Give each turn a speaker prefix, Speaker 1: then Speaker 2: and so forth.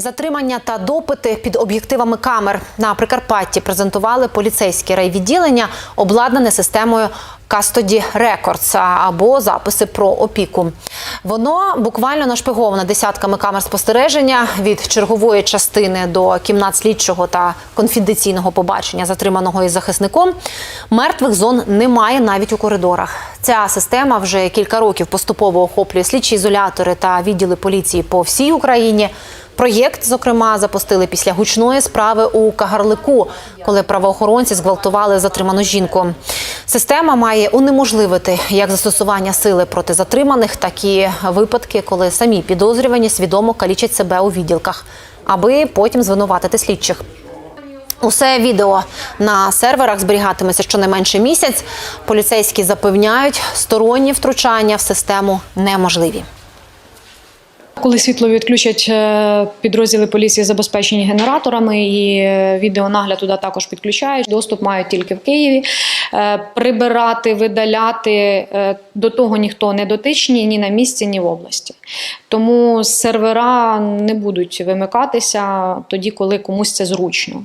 Speaker 1: Затримання та допити під об'єктивами камер на Прикарпатті презентували поліцейські райвідділення, обладнане системою Custody Records або записи про опіку. Воно буквально нашпиговане десятками камер спостереження від чергової частини до кімнат слідчого та конфіденційного побачення затриманого із захисником. Мертвих зон немає навіть у коридорах. Ця система вже кілька років поступово охоплює слідчі ізолятори та відділи поліції по всій Україні. Проєкт, зокрема, запустили після гучної справи у Кагарлику, коли правоохоронці зґвалтували затриману жінку. Система має унеможливити як застосування сили проти затриманих, так і випадки, коли самі підозрювані свідомо калічать себе у відділках, аби потім звинуватити слідчих. Усе відео на серверах зберігатиметься щонайменше місяць. Поліцейські запевняють, сторонні втручання в систему неможливі.
Speaker 2: Коли світло відключать е, підрозділи поліції забезпечені генераторами, і е, відеонагляд туди також підключають. Доступ мають тільки в Києві. Е, Прибирати, видаляти до того ніхто не дотичні ні на місці, ні в області. Тому сервера не будуть вимикатися тоді, коли комусь це зручно.